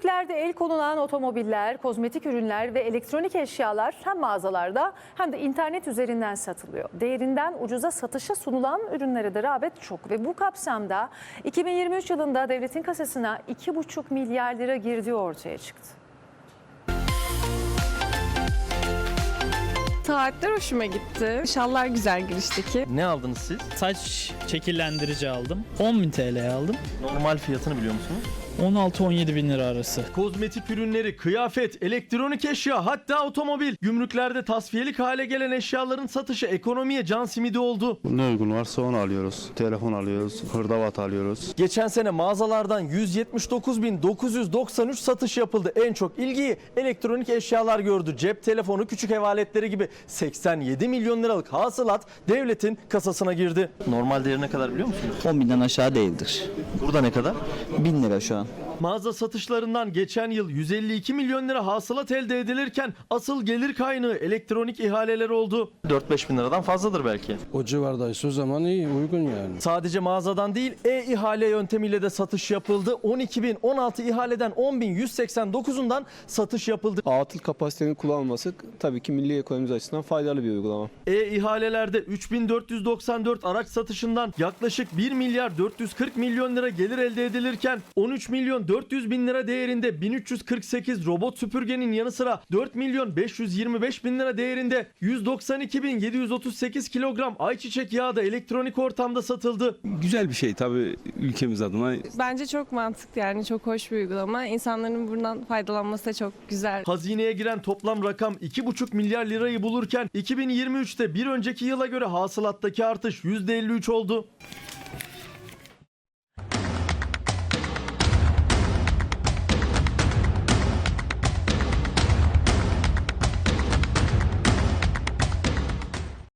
Gümrüklerde el konulan otomobiller, kozmetik ürünler ve elektronik eşyalar hem mağazalarda hem de internet üzerinden satılıyor. Değerinden ucuza satışa sunulan ürünlere de rağbet çok ve bu kapsamda 2023 yılında devletin kasasına 2,5 milyar lira girdiği ortaya çıktı. Saatler hoşuma gitti. Şallar güzel girişteki. Ne aldınız siz? Saç şekillendirici aldım. 10.000 TL'ye aldım. Normal fiyatını biliyor musunuz? 16-17 bin lira arası. Kozmetik ürünleri, kıyafet, elektronik eşya hatta otomobil. Gümrüklerde tasfiyelik hale gelen eşyaların satışı ekonomiye can simidi oldu. Ne uygun varsa onu alıyoruz. Telefon alıyoruz, hırdavat alıyoruz. Geçen sene mağazalardan 179.993 satış yapıldı. En çok ilgiyi elektronik eşyalar gördü. Cep telefonu, küçük ev aletleri gibi 87 milyon liralık hasılat devletin kasasına girdi. Normal değeri ne kadar biliyor musunuz? 10 binden aşağı değildir. Burada ne kadar? 1000 lira şu an. done. Mağaza satışlarından geçen yıl 152 milyon lira hasılat elde edilirken asıl gelir kaynağı elektronik ihaleler oldu. 4-5 bin liradan fazladır belki. O civardaysa o zaman iyi, uygun yani. Sadece mağazadan değil e-ihale yöntemiyle de satış yapıldı. 12.016 ihaleden 10.189'undan satış yapıldı. Atıl kapasitenin kullanılması tabii ki milli ekonomimiz açısından faydalı bir uygulama. E-ihalelerde 3494 araç satışından yaklaşık 1 milyar 440 milyon lira gelir elde edilirken 13 milyon 400 bin lira değerinde 1348 robot süpürgenin yanı sıra 4 milyon 525 bin lira değerinde 192 bin 738 kilogram ayçiçek yağı da elektronik ortamda satıldı. Güzel bir şey tabii ülkemiz adına. Bence çok mantıklı yani çok hoş bir uygulama. İnsanların bundan faydalanması da çok güzel. Hazineye giren toplam rakam 2,5 milyar lirayı bulurken 2023'te bir önceki yıla göre hasılattaki artış %53 oldu.